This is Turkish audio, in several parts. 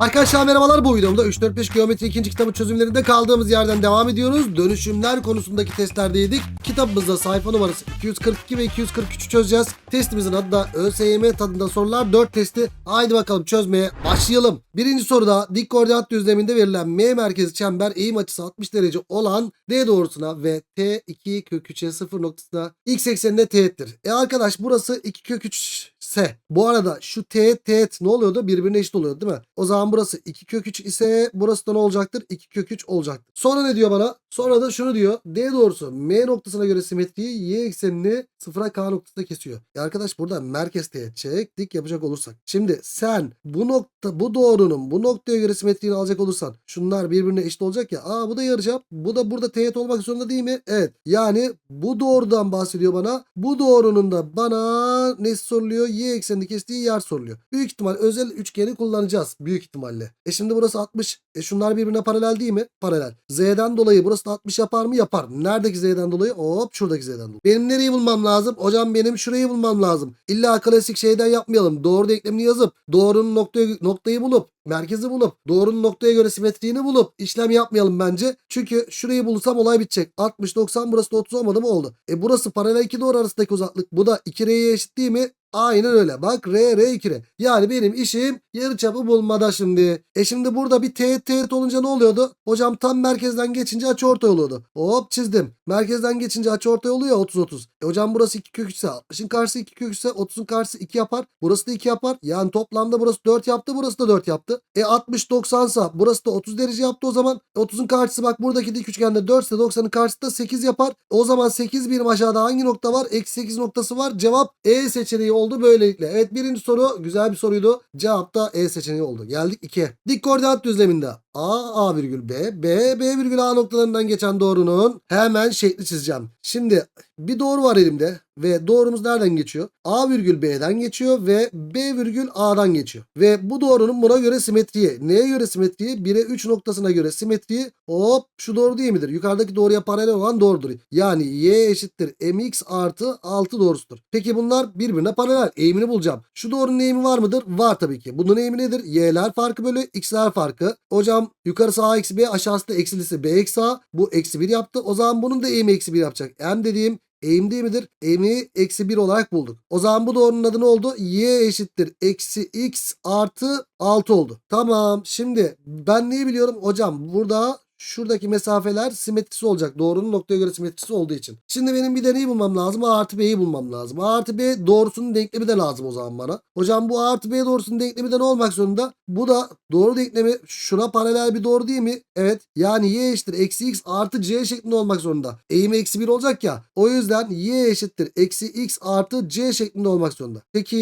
Arkadaşlar merhabalar bu videomda 3-4-5 geometri ikinci kitabı çözümlerinde kaldığımız yerden devam ediyoruz. Dönüşümler konusundaki testlerdeydik. Kitabımızda sayfa numarası 242 ve 243'ü çözeceğiz. Testimizin adı da ÖSYM tadında sorular 4 testi. Haydi bakalım çözmeye başlayalım. Birinci soruda dik koordinat düzleminde verilen M merkezi çember eğim açısı 60 derece olan D doğrusuna ve T2 kök 3'e 0 noktasına x eksenine teğettir. E arkadaş burası 2 kök 3 ise bu arada şu teğet teğet ne oluyordu? Birbirine eşit oluyordu değil mi? O zaman burası 2 kök 3 ise burası da ne olacaktır? 2 kök 3 olacaktır. Sonra ne diyor bana? Sonra da şunu diyor. D doğrusu M noktasına göre simetriyi Y eksenini sıfıra K noktasında kesiyor. Ya arkadaş burada merkez teğet çek dik yapacak olursak. Şimdi sen bu nokta bu doğrunun bu noktaya göre simetriğini alacak olursan şunlar birbirine eşit olacak ya. Aa bu da yarıçap. Bu da burada teğet olmak zorunda değil mi? Evet. Yani bu doğrudan bahsediyor bana. Bu doğrunun da bana ne soruluyor? Y eksenini kestiği yer soruluyor. Büyük ihtimal özel üçgeni kullanacağız. Büyük ihtimalle. E şimdi burası 60. E şunlar birbirine paralel değil mi? Paralel. Z'den dolayı burası da 60 yapar mı? Yapar. Neredeki Z'den dolayı? Hop şuradaki Z'den dolayı. Benim nereyi bulmam lazım? Hocam benim şurayı bulmam lazım. İlla klasik şeyden yapmayalım. Doğru denklemini yazıp doğrunun noktayı, noktayı bulup merkezi bulup doğrunun noktaya göre simetriğini bulup işlem yapmayalım bence. Çünkü şurayı bulursam olay bitecek. 60 90 burası da 30 olmadı mı oldu. E burası paralel iki doğru arasındaki uzaklık. Bu da 2R'ye eşit değil mi? Aynen öyle. Bak R, R, 2R. Yani benim işim yarıçapı bulmada şimdi. E şimdi burada bir teğet teğet olunca ne oluyordu? Hocam tam merkezden geçince açıortay oluyordu. Hop çizdim. Merkezden geçince açıortay oluyor ya 30-30. E hocam burası 2 kök 3 ise 60'ın karşısı 2 kök 3 ise 30'un karşısı 2 yapar. Burası da 2 yapar. Yani toplamda burası 4 yaptı. Burası da 4 yaptı. E 60 90 ise burası da 30 derece yaptı o zaman. E 30'un karşısı bak buradaki dik üçgende 4 ise 90'ın karşısı da 8 yapar. O zaman 8 birim aşağıda hangi nokta var? Eksi 8 noktası var. Cevap E seçeneği oldu böylelikle. Evet birinci soru güzel bir soruydu. Cevap da E seçeneği oldu. Geldik 2'ye. Dik koordinat düzleminde A, A virgül B, B, B virgül A noktalarından geçen doğrunun hemen şekli çizeceğim. Şimdi bir doğru var elimde ve doğrumuz nereden geçiyor? A virgül B'den geçiyor ve B virgül A'dan geçiyor. Ve bu doğrunun buna göre simetriği. Neye göre simetriği? 1'e 3 noktasına göre simetriği. Hop şu doğru değil midir? Yukarıdaki doğruya paralel olan doğrudur. Yani Y eşittir mx artı 6 doğrusudur. Peki bunlar birbirine paralel. Eğimini bulacağım. Şu doğrunun eğimi var mıdır? Var tabii ki. Bunun eğimi nedir? Y'ler farkı bölü x'ler farkı. Hocam yukarısı A eksi B aşağısı da eksilisi B eksi A. Bu eksi 1 yaptı. O zaman bunun da eğimi eksi 1 yapacak. M dediğim eğim değil midir? Eğimi eksi 1 olarak bulduk. O zaman bu doğrunun adı ne oldu? Y eşittir eksi x artı 6 oldu. Tamam. Şimdi ben neyi biliyorum? Hocam burada şuradaki mesafeler simetrisi olacak. Doğrunun noktaya göre simetrisi olduğu için. Şimdi benim bir de neyi bulmam lazım? A artı B'yi bulmam lazım. A artı B doğrusunun denklemi de lazım o zaman bana. Hocam bu A artı B doğrusunun denklemi de ne olmak zorunda? Bu da doğru denklemi şuna paralel bir doğru değil mi? Evet. Yani y eşittir eksi x artı c şeklinde olmak zorunda. Eğim eksi 1 olacak ya. O yüzden y eşittir eksi x artı c şeklinde olmak zorunda. Peki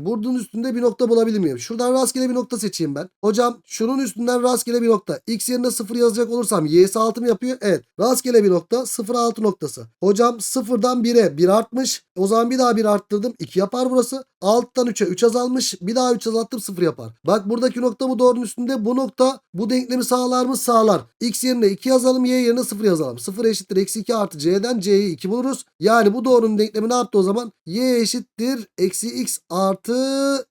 bunun üstünde bir nokta bulabilir miyim? Şuradan rastgele bir nokta seçeyim ben. Hocam şunun üstünden rastgele bir nokta. x yerine 0 yazacak olursam y'si 6 mı yapıyor? Evet. Rastgele bir nokta 0 6 noktası. Hocam 0'dan 1'e 1 artmış. O zaman bir daha 1 arttırdım. 2 yapar burası. 6'dan 3'e 3 azalmış. Bir daha 3 azalttım 0 yapar. Bak buradaki nokta bu doğrunun üstünde. Bu nokta bu denklemi sağlar mı? Sağlar. X yerine 2 yazalım. Y yerine 0 yazalım. 0 eşittir. Eksi 2 artı C'den C'yi 2 buluruz. Yani bu doğrunun denklemi ne yaptı o zaman? Y eşittir. Eksi X artı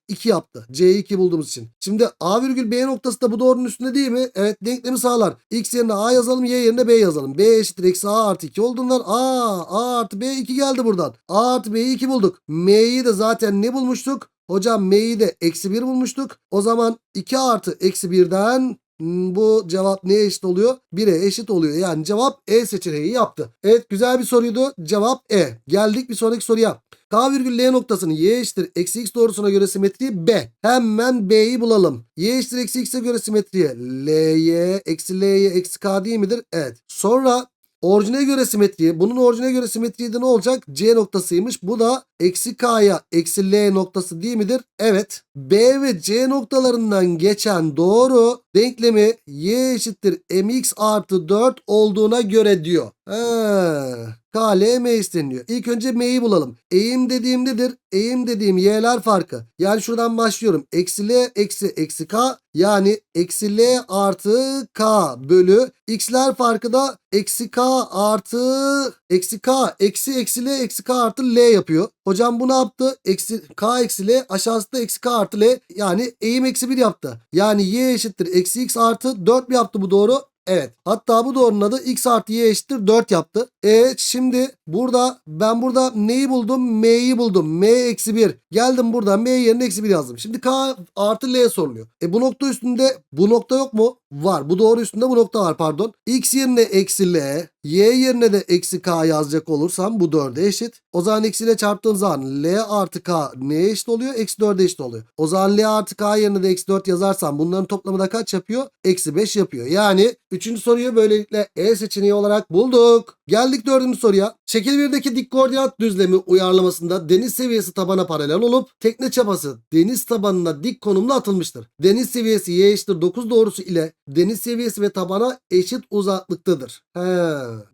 2 yaptı. C'yi 2 bulduğumuz için. Şimdi A virgül B noktası da bu doğrunun üstünde değil mi? Evet denklemi sağlar. X yerine A yazalım. Y yerine B yazalım. B eşittir. Eksi A artı 2 olduğundan A, A artı B 2 geldi buradan. A artı B'yi 2 bulduk. M'yi de zaten ne bulmuştuk? Hocam M'yi de eksi 1 bulmuştuk. O zaman 2 artı eksi 1'den hmm, bu cevap neye eşit oluyor? 1'e eşit oluyor. Yani cevap E seçeneği yaptı. Evet güzel bir soruydu. Cevap E. Geldik bir sonraki soruya. K virgül L noktasının y eşittir eksi x doğrusuna göre simetriği B. Hemen B'yi bulalım. Y eşittir eksi x'e göre simetriği L'ye eksi L'ye eksi K değil midir? Evet. Sonra Orijine göre simetriği. Bunun orijine göre simetriği de ne olacak? C noktasıymış. Bu da eksi K'ya eksi L noktası değil midir? Evet. B ve C noktalarından geçen doğru denklemi y eşittir mx artı 4 olduğuna göre diyor. He. K, L, M isteniyor. İlk önce M'yi bulalım. Eğim dediğim nedir? Eğim dediğim y'ler farkı. Yani şuradan başlıyorum. Eksi L eksi eksi K yani eksi L artı K bölü x'ler farkı da eksi K artı eksi K eksi eksi L eksi K artı L yapıyor. Hocam bu ne yaptı? Eksi K eksi L aşağısı da eksi K artı L yani eğim eksi 1 yaptı. Yani y eşittir eksi x artı 4 mi yaptı bu doğru? Evet. Hatta bu doğrunun adı x artı y eşittir 4 yaptı. E şimdi burada ben burada neyi buldum? M'yi buldum. M eksi 1. Geldim burada M yerine eksi 1 yazdım. Şimdi K artı L soruluyor. E bu nokta üstünde bu nokta yok mu? Var. Bu doğru üstünde bu nokta var pardon. X yerine eksi L. Y yerine de eksi K yazacak olursam bu 4'e eşit. O zaman eksi ile çarptığım zaman L artı K neye eşit oluyor? Eksi 4'e eşit oluyor. O zaman L artı K yerine de eksi 4 yazarsam bunların toplamı da kaç yapıyor? Eksi 5 yapıyor. Yani üçüncü soruyu böylelikle E seçeneği olarak bulduk. Geldik dördüncü soruya. Şekil 1'deki dik koordinat düzlemi uyarlamasında deniz seviyesi tabana paralel olup tekne çapası deniz tabanına dik konumda atılmıştır. Deniz seviyesi y eşittir 9 doğrusu ile deniz seviyesi ve tabana eşit uzaklıktadır. He,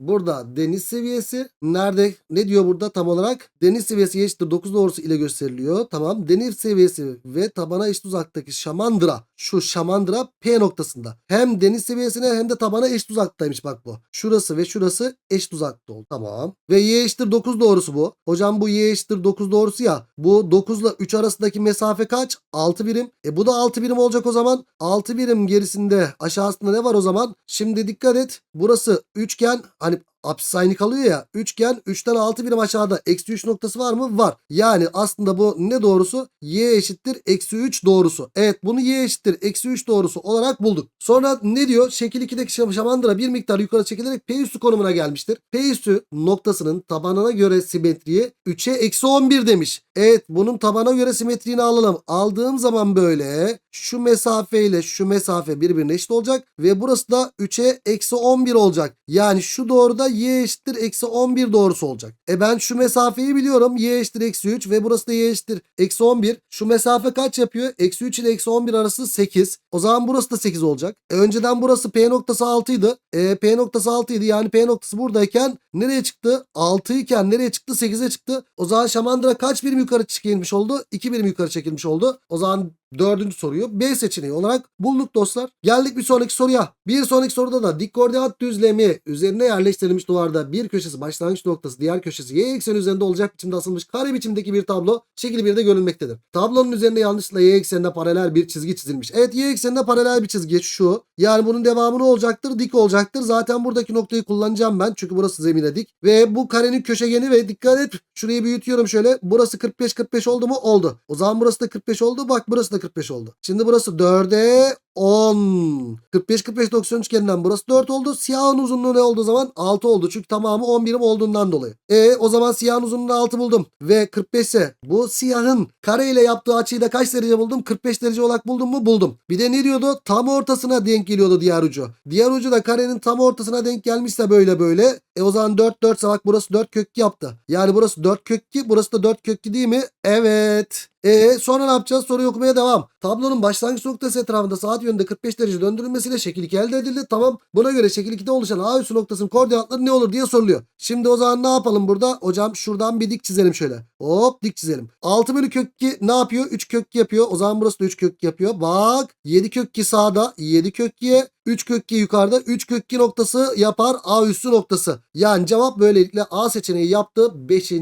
burada deniz seviyesi nerede? Ne diyor burada tam olarak? Deniz seviyesi eşittir 9 doğrusu ile gösteriliyor. Tamam. Deniz seviyesi ve tabana eşit uzaklıktaki şamandıra. Şu şamandıra P noktasında. Hem deniz seviyesine hem de tabana eşit uzaklıktaymış bak bu. Şurası ve şurası eşit uzakta oldu. Tamam. Ve y eşittir 9 doğrusu bu. Hocam bu y eşittir 9 doğrusu ya. Bu 9 ile 3 arasındaki mesafe kaç? 6 birim. E bu da 6 birim olacak o zaman. 6 birim gerisinde aşağısında ne var o zaman? Şimdi dikkat et. Burası üçgen hani apsis aynı kalıyor ya. Üçgen 3'ten 6 birim aşağıda eksi 3 noktası var mı? Var. Yani aslında bu ne doğrusu? Y eşittir eksi 3 doğrusu. Evet bunu y eşittir eksi 3 doğrusu olarak bulduk. Sonra ne diyor? Şekil 2'deki şam- şamandıra bir miktar yukarı çekilerek P üstü konumuna gelmiştir. P üstü noktasının tabanına göre simetriği 3'e eksi 11 demiş. Evet bunun tabana göre simetriğini alalım. Aldığım zaman böyle şu mesafe ile şu mesafe birbirine eşit olacak. Ve burası da 3'e eksi 11 olacak. Yani şu doğruda y eşittir eksi 11 doğrusu olacak. E ben şu mesafeyi biliyorum. y eşittir eksi 3 ve burası da y eşittir eksi 11. Şu mesafe kaç yapıyor? Eksi 3 ile eksi 11 arası 8. O zaman burası da 8 olacak. E önceden burası P noktası 6 idi. E, P noktası 6 idi. Yani P noktası buradayken nereye çıktı? 6 iken nereye çıktı? 8'e çıktı. O zaman Şamandıra kaç birim yukarı çekilmiş oldu? 2 birim yukarı çekilmiş oldu. O zaman dördüncü soruyu B seçeneği olarak bulduk dostlar. Geldik bir sonraki soruya. Bir sonraki soruda da dik koordinat düzlemi üzerine yerleştirilmiş duvarda bir köşesi başlangıç noktası diğer köşesi y ekseni üzerinde olacak biçimde asılmış kare biçimdeki bir tablo şekil 1'de görülmektedir. Tablonun üzerinde yanlışlıkla y eksenine paralel bir çizgi çizilmiş. Evet y eksenine paralel bir çizgi şu. Yani bunun devamı ne olacaktır? Dik olacaktır. Zaten buradaki noktayı kullanacağım ben. Çünkü burası zemine dik. Ve bu karenin köşegeni ve dikkat et şurayı büyütüyorum şöyle. Burası 45-45 oldu mu? Oldu. O zaman burası da 45 oldu. Bak burası da 45 oldu. Şimdi burası 4'e 10. 45 45 90 üçgeninden burası 4 oldu. Siyahın uzunluğu ne olduğu zaman 6 oldu. Çünkü tamamı 10 birim olduğundan dolayı. E o zaman siyahın uzunluğunu 6 buldum. Ve 45 ise bu siyahın kare ile yaptığı açıyı da kaç derece buldum? 45 derece olarak buldum mu? Buldum. Bir de ne diyordu? Tam ortasına denk geliyordu diğer ucu. Diğer ucu da karenin tam ortasına denk gelmişse böyle böyle. E o zaman 4 4 ise bak burası 4 kök 2 yaptı. Yani burası 4 kök 2 burası da 4 kök 2 değil mi? Evet. E sonra ne yapacağız? Soruyu okumaya devam. Tablonun başlangıç noktası etrafında saat yönünde 45 derece döndürülmesiyle şekil 2 elde edildi. Tamam. Buna göre şekil 2'de oluşan A üssü noktasının koordinatları ne olur diye soruluyor. Şimdi o zaman ne yapalım burada? Hocam şuradan bir dik çizelim şöyle. Hop dik çizelim. 6 bölü kök 2 ne yapıyor? 3 kök 2 yapıyor. O zaman burası da 3 kök 2 yapıyor. Bak 7 kök 2 sağda 7 kök 2'ye 3 kök 2 yukarıda 3 kök 2 noktası yapar A üssü noktası. Yani cevap böylelikle A seçeneği yaptı 5.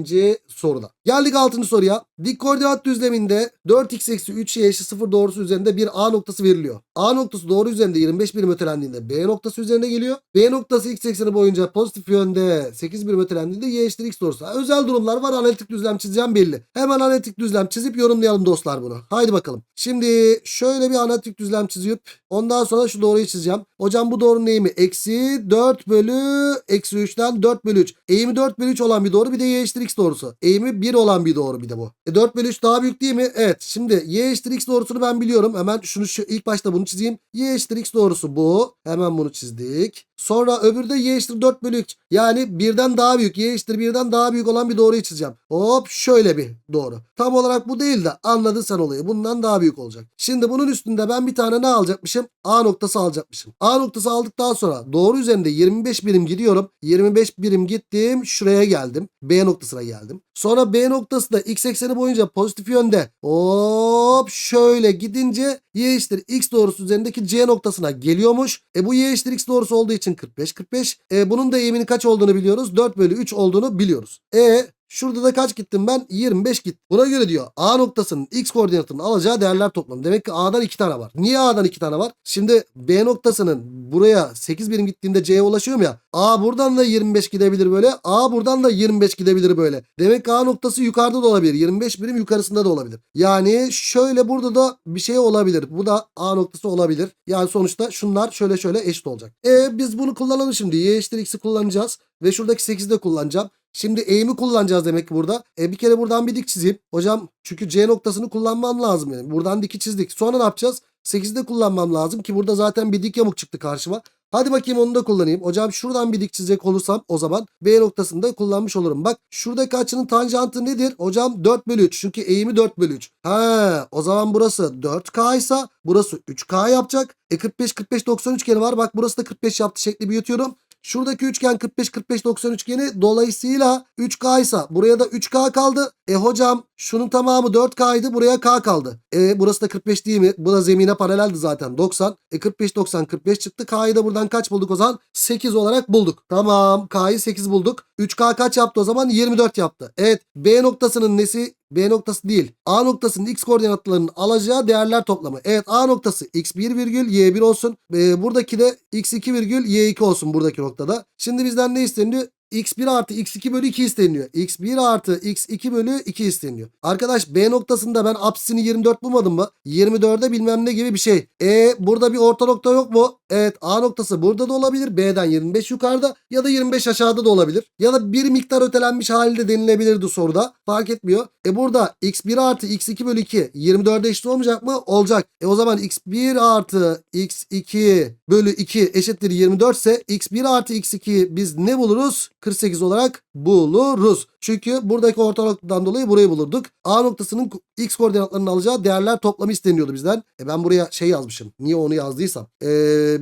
soruda. Geldik 6. soruya. Dik koordinat düzleminde 4x eksi 3y eşit 0 doğrusu üzerinde bir A noktası veriliyor. A noktası doğru üzerinde 25 birim ötelendiğinde B noktası üzerine geliyor. B noktası x ekseni boyunca pozitif yönde 8 birim ötelendiğinde y eşittir x doğrusu. Özel durumlar var analitik düzlem çizeceğim belli. Hemen analitik düzlem çizip yorumlayalım dostlar bunu. Haydi bakalım. Şimdi şöyle bir analitik düzlem çizip ondan sonra şu doğruyu çizeceğim. Hocam bu doğrunun eğimi eksi 4 bölü eksi 3'ten 4 bölü 3. Eğimi 4 bölü 3 olan bir doğru bir de y eşittir x doğrusu. Eğimi 1 olan bir doğru bir de bu. E 4 bölü 3 daha büyük değil mi? Evet. Şimdi y eşittir x doğrusunu ben biliyorum. Hemen şunu şu ilk başta bunu çizeyim. y eşittir x doğrusu bu. Hemen bunu çizdik. Sonra öbürü de y eşittir 4 bölü 3. Yani birden daha büyük. Y eşittir birden daha büyük olan bir doğruyu çizeceğim. Hop şöyle bir doğru. Tam olarak bu değil de anladın sen olayı. Bundan daha büyük olacak. Şimdi bunun üstünde ben bir tane ne alacakmışım? A noktası alacakmışım. A noktası aldıktan sonra doğru üzerinde 25 birim gidiyorum. 25 birim gittim. Şuraya geldim. B noktasına geldim. Sonra B noktası da x ekseni boyunca pozitif yönde. Hop şöyle gidince y eşittir x doğrusu üzerindeki C noktasına geliyormuş. E bu y eşittir x doğrusu olduğu için 45 45. E bunun da eğiminin kaç olduğunu biliyoruz. 4 bölü 3 olduğunu biliyoruz. E Şurada da kaç gittim ben? 25 gittim. Buna göre diyor A noktasının x koordinatının alacağı değerler toplamı. Demek ki A'dan 2 tane var. Niye A'dan 2 tane var? Şimdi B noktasının buraya 8 birim gittiğinde C'ye ulaşıyorum ya. A buradan da 25 gidebilir böyle. A buradan da 25 gidebilir böyle. Demek ki A noktası yukarıda da olabilir. 25 birim yukarısında da olabilir. Yani şöyle burada da bir şey olabilir. Bu da A noktası olabilir. Yani sonuçta şunlar şöyle şöyle eşit olacak. E biz bunu kullanalım şimdi. Y eşittir x'i kullanacağız. Ve şuradaki 8'i de kullanacağım. Şimdi eğimi kullanacağız demek ki burada. E bir kere buradan bir dik çizeyim. Hocam çünkü C noktasını kullanmam lazım. Yani. Buradan diki çizdik. Sonra ne yapacağız? 8'i de kullanmam lazım ki burada zaten bir dik yamuk çıktı karşıma. Hadi bakayım onu da kullanayım. Hocam şuradan bir dik çizecek olursam o zaman B noktasını da kullanmış olurum. Bak şuradaki açının tanjantı nedir? Hocam 4 bölü 3. Çünkü eğimi 4 bölü 3. Ha, o zaman burası 4K ise burası 3K yapacak. E 45 45 90 üçgeni var. Bak burası da 45 yaptı şekli büyütüyorum. Şuradaki üçgen 45 45 90 üçgeni dolayısıyla 3K ise buraya da 3K kaldı. E hocam şunun tamamı 4K'ydı buraya K kaldı. E burası da 45 değil mi? Bu da zemine paraleldi zaten 90. E 45 90 45 çıktı. K'yı da buradan kaç bulduk o zaman? 8 olarak bulduk. Tamam K'yı 8 bulduk. 3K kaç yaptı o zaman? 24 yaptı. Evet B noktasının nesi? B noktası değil. A noktasının x koordinatlarının alacağı değerler toplamı. Evet A noktası x1 virgül y1 olsun. Ee, buradaki de x2 virgül y2 olsun buradaki noktada. Şimdi bizden ne isteniyor? X1 artı x2 bölü 2 isteniyor. x1 artı x2 bölü 2 isteniyor. Arkadaş B noktasında ben apsisini 24 bulmadım mı? 24'e bilmem ne gibi bir şey. E burada bir orta nokta yok mu? Evet A noktası burada da olabilir. B'den 25 yukarıda ya da 25 aşağıda da olabilir. Ya da bir miktar ötelenmiş halde denilebilirdi soruda. Fark etmiyor. E burada x1 artı x2 bölü 2 24'e eşit olmayacak mı? Olacak. E o zaman x1 artı x2 bölü 2 eşittir 24 ise x1 artı x2 biz ne buluruz? 48 olarak buluruz. Çünkü buradaki orta noktadan dolayı burayı bulurduk. A noktasının x koordinatlarını alacağı değerler toplamı isteniyordu bizden. E ben buraya şey yazmışım. Niye onu yazdıysam. E,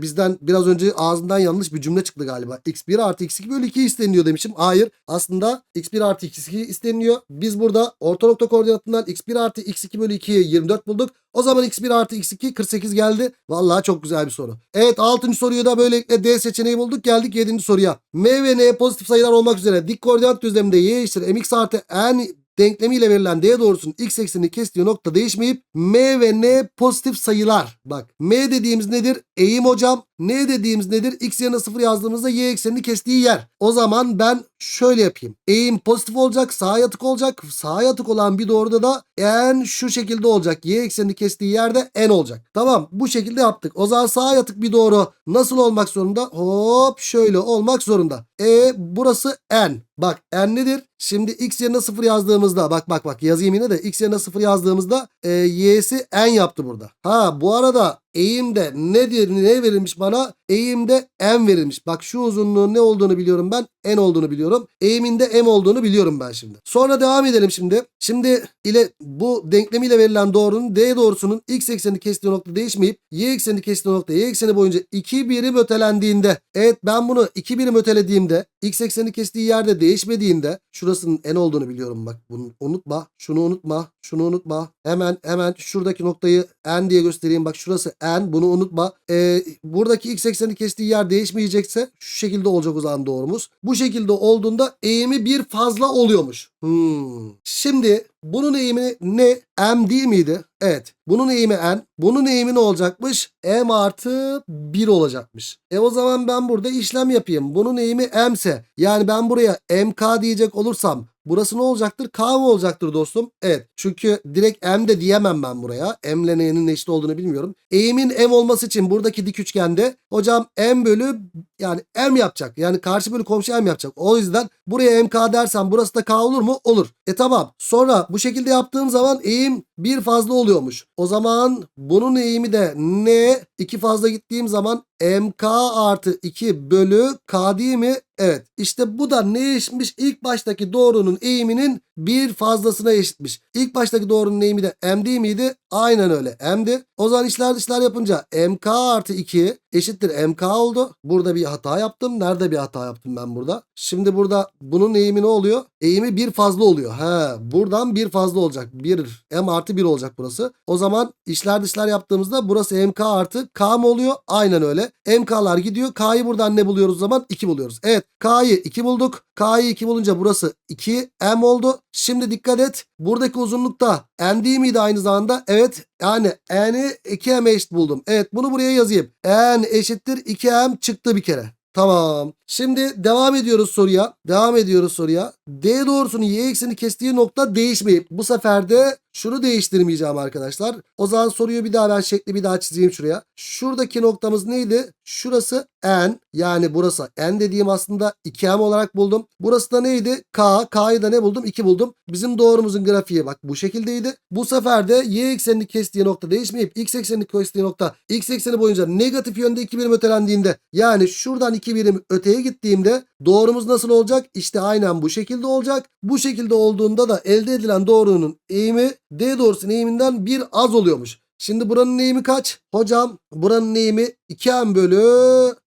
bizden biraz önce ağzından yanlış bir cümle çıktı galiba. x1 artı x2 bölü 2 isteniyor demişim. Hayır. Aslında x1 artı x2 isteniyor. Biz burada orta nokta koordinatından x1 artı x2 bölü 2'ye 24 bulduk. O zaman x1 artı x2 48 geldi. Vallahi çok güzel bir soru. Evet 6. soruyu da böylelikle D seçeneği bulduk. Geldik 7. soruya. M ve N pozitif sayılar olmak üzere dik koordinat düzleminde y eşittir mx artı n denklemiyle verilen D doğrusunun x eksenini kestiği nokta değişmeyip M ve N pozitif sayılar. Bak M dediğimiz nedir? Eğim hocam. N dediğimiz nedir? X yerine 0 yazdığımızda y eksenini kestiği yer. O zaman ben şöyle yapayım. Eğim pozitif olacak, sağa yatık olacak. Sağa yatık olan bir doğruda da n şu şekilde olacak. Y eksenini kestiği yerde n olacak. Tamam bu şekilde yaptık. O zaman sağa yatık bir doğru nasıl olmak zorunda? Hop şöyle olmak zorunda. E burası n. Bak n nedir? Şimdi x yerine 0 yazdığımızda bak bak bak yazayım yine de x yerine 0 yazdığımızda e, y'si n yaptı burada. Ha bu arada eğimde nedir ne verilmiş bana? Eğimde m verilmiş. Bak şu uzunluğun ne olduğunu biliyorum ben. n olduğunu biliyorum. Eğiminde m olduğunu biliyorum ben şimdi. Sonra devam edelim şimdi. Şimdi ile bu denklemiyle verilen doğrunun d doğrusunun x ekseni kestiği nokta değişmeyip y ekseni kestiği nokta y ekseni boyunca 2 birim ötelendiğinde evet ben bunu 2 birim ötelediğimde x ekseni kestiği yerde değişmediğinde şurasının n olduğunu biliyorum bak bunu unutma şunu unutma şunu unutma hemen hemen şuradaki noktayı n diye göstereyim bak şurası n bunu unutma ee, buradaki x ekseni kestiği yer değişmeyecekse şu şekilde olacak o zaman doğrumuz. Bu şekilde olduğunda eğimi bir fazla oluyormuş hmm. şimdi bunun eğimi ne? M değil miydi? Evet. Bunun eğimi N. Bunun eğimi ne olacakmış? M artı 1 olacakmış. E o zaman ben burada işlem yapayım. Bunun eğimi M ise yani ben buraya MK diyecek olursam Burası ne olacaktır? K mı olacaktır dostum? Evet. Çünkü direkt M de diyemem ben buraya. M ile N'nin eşit olduğunu bilmiyorum. Eğimin M olması için buradaki dik üçgende hocam M bölü yani M yapacak. Yani karşı bölü komşu M yapacak. O yüzden buraya MK dersem burası da K olur mu? Mu? Olur. E tamam. Sonra bu şekilde yaptığım zaman eğim bir fazla oluyormuş. O zaman bunun eğimi de ne? 2 fazla gittiğim zaman mk artı 2 bölü k değil mi? Evet. İşte bu da neye eşitmiş? İlk baştaki doğrunun eğiminin bir fazlasına eşitmiş. İlk baştaki doğrunun eğimi de m değil miydi? Aynen öyle. M'di. O zaman işler dışlar yapınca mk artı 2 eşittir mk oldu. Burada bir hata yaptım. Nerede bir hata yaptım ben burada? Şimdi burada bunun eğimi ne oluyor? Eğimi bir fazla oluyor. He, buradan bir fazla olacak. 1 m artı 1 olacak burası. O zaman işler dışlar yaptığımızda burası mk artı k mı oluyor? Aynen öyle. Mk'lar gidiyor. K'yı buradan ne buluyoruz zaman? 2 buluyoruz. Evet k'yı 2 bulduk. K'yı 2 bulunca burası 2 m oldu. Şimdi dikkat et. Buradaki uzunlukta n değil miydi aynı zamanda? Evet. Yani n'i 2m eşit buldum. Evet bunu buraya yazayım. n eşittir 2m çıktı bir kere. Tamam. Şimdi devam ediyoruz soruya. Devam ediyoruz soruya. D doğrusunun y ekseni kestiği nokta değişmeyip bu sefer de şunu değiştirmeyeceğim arkadaşlar. O zaman soruyu bir daha ben şekli bir daha çizeyim şuraya. Şuradaki noktamız neydi? Şurası n yani burası n dediğim aslında 2m olarak buldum. Burası da neydi? K. K'yı da ne buldum? 2 buldum. Bizim doğrumuzun grafiği bak bu şekildeydi. Bu sefer de y eksenini kestiği nokta değişmeyip x eksenini kestiği nokta x ekseni boyunca negatif yönde 2 birim ötelendiğinde yani şuradan 2 birim öteye gittiğimde doğrumuz nasıl olacak? İşte aynen bu şekilde olacak. Bu şekilde olduğunda da elde edilen doğrunun eğimi D doğrusunun eğiminden bir az oluyormuş. Şimdi buranın eğimi kaç? Hocam buranın eğimi 2m bölü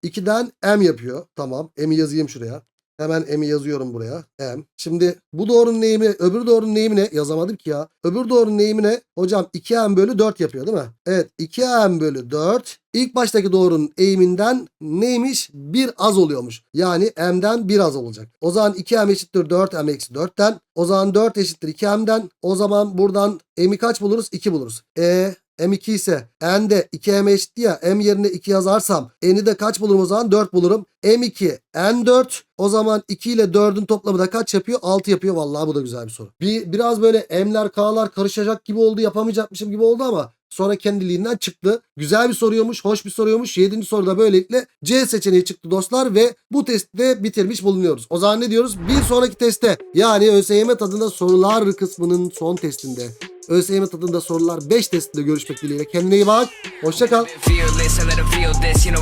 2'den m yapıyor. Tamam m'i yazayım şuraya. Hemen m'i yazıyorum buraya. M. Şimdi bu doğrunun eğimi öbür doğrunun eğimi ne? Yazamadım ki ya. Öbür doğrunun eğimi ne? Hocam 2m bölü 4 yapıyor değil mi? Evet 2m bölü 4. İlk baştaki doğrunun eğiminden neymiş? Bir az oluyormuş. Yani m'den bir az olacak. O zaman 2m eşittir 4m eksi 4'ten. O zaman 4 eşittir 2m'den. O zaman buradan m'i kaç buluruz? 2 buluruz. E M2 ise N de 2M eşitti ya M yerine 2 yazarsam N'i de kaç bulurum o zaman? 4 bulurum. M2 N4 o zaman 2 ile 4'ün toplamı da kaç yapıyor? 6 yapıyor. Vallahi bu da güzel bir soru. Bir, biraz böyle M'ler K'lar karışacak gibi oldu yapamayacakmışım gibi oldu ama sonra kendiliğinden çıktı. Güzel bir soruyormuş, hoş bir soruyormuş. 7. soruda böylelikle C seçeneği çıktı dostlar ve bu testi de bitirmiş bulunuyoruz. O zaman ne diyoruz? Bir sonraki teste yani ÖSYM tadında sorular kısmının son testinde ÖSYM tadında sorular 5 testinde görüşmek dileğiyle. Kendine iyi bak. Hoşça kal.